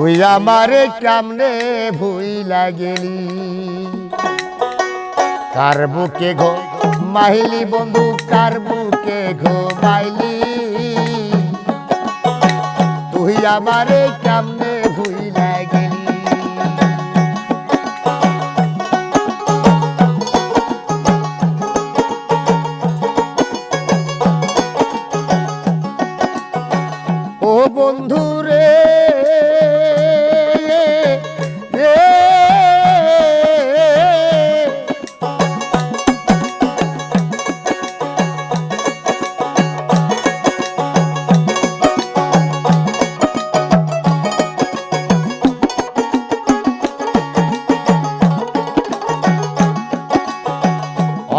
তুই আমার কামনে ভুইলা গেলি কার বুকে ঘো মাহিলি বন্ধু, কার বুকে ঘো মাইলি। তুই আমার কেমনে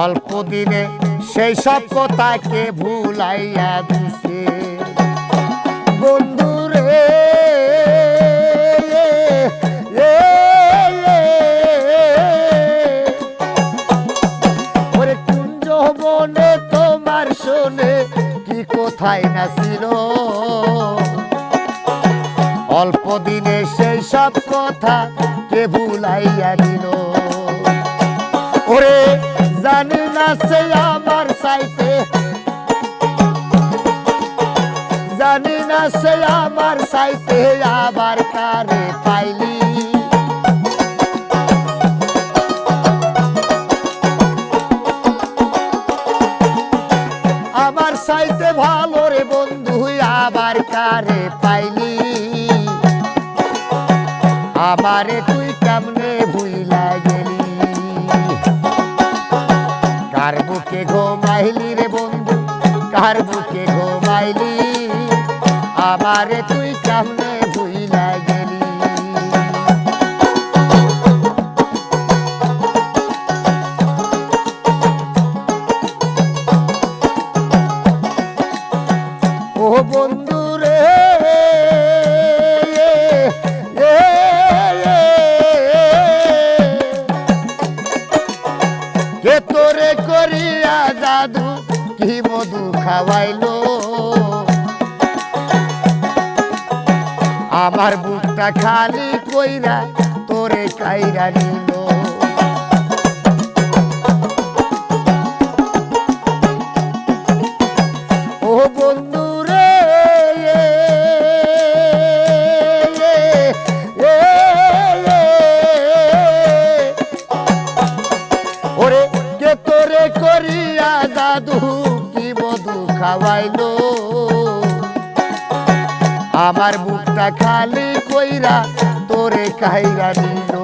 অল্প দিনে সেই সব কথাকে ভুলাইয়া দিছে। কি কোথায় না ছিল? অল্প দিনে সেই সব কথা কে ভুলাইয়া দিল। ওরে জানি না সে আমার সাইতে জানি না সে আমার সাইতে আবার কারে পাইলি। আমার সাইতে ভালো রে বন্ধু, আবার কারে পাইলি? আমারে তুই বুকে ঘুমাইলি রে বন্ধু? কার বুকে ঘুমাইলি? আমারে তুই কেমনে ভুইলা গেলি। ও বন্ধু কি মধু খাওয়াইলো। আমার বুকটা খালি কইরা তোরে কাইরা নিল। ও বন্ধু রে ওরে কে তোরে করিয়া দাদু খাওয়াইলো আমার বুকটা খালি কইরা তোরে কাইরা নিল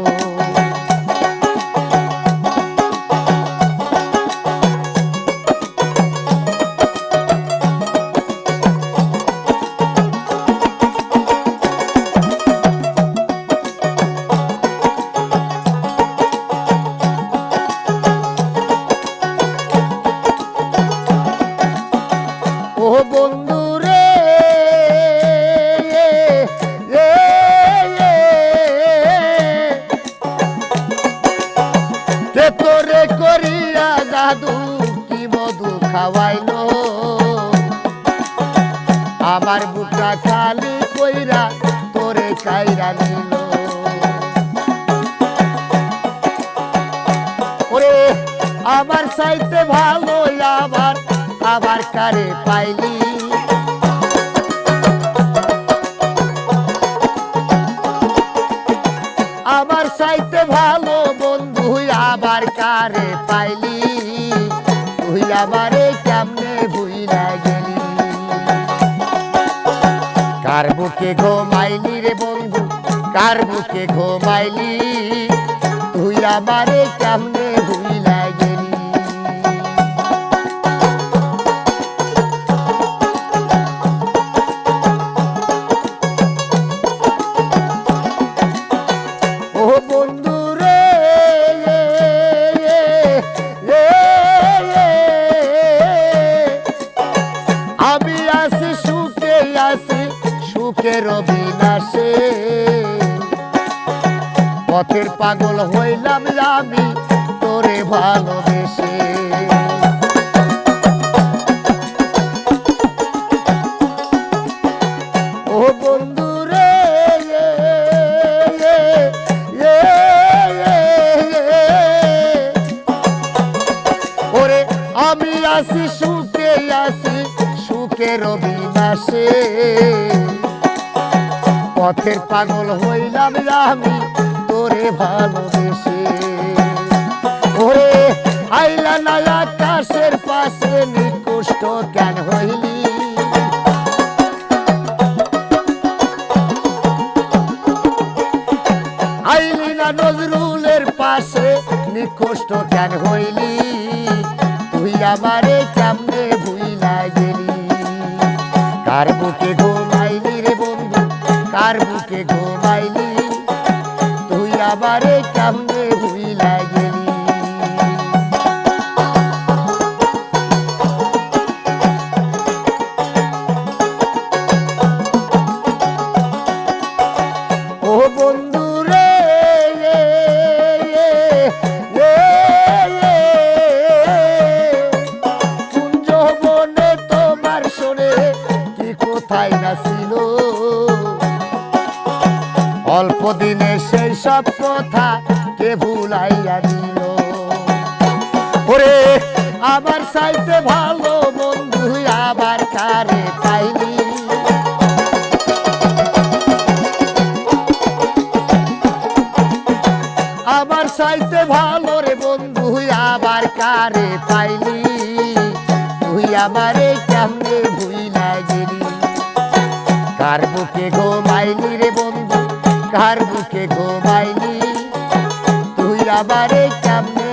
খাওয়াইলো। আমার বুকটা খালি কইরা তোরে কাইরা নিল। ওরে, আমার সাইতে ভালো আবার আবার কারে পাইলি? আমার সাইতে ভালো বন্ধু আবার কারে পাইলি? আমারে কেমনে ভুইলা গেলি? কার বুকে ঘুমাইলি রে বন্ধু? কার বুকে কেমনে সুখে সুখের পথের পাগল হইলাম আমি তোরে ভালোবেসে। আমি আসি সুখে আসি সুখের অবিনাশে। পথের পাগল হইলাম আমি তোরে ভালোবেসে। ওরে আইলা না আকাশের পাশে নিকুষ্ট কেন হইলি। আইলি না নজরুলের পাশে নিকুষ্ট কেন হইলি। তুই আমারে কেমনে কার বুকে ঘুমাইলি রে বন্ধু? কার বুকে ঘুমাইলি? তুই আবার কেমনে অল্প দিনে সেই সব কথা কে ভুলাইয়া দিল? ওরে, আমার সাইতে ভালো বন্ধু আবার কারে পাইনি আমার সাইতে ভালো রে বন্ধু আবার কারে পাইলি? তুই আমারে কেমনে ভুইলা গেলি কার বুকে ঘুমাইলি রে বন্ধু কার বুকে ঘুমাইলি। তুই আবার কেমনে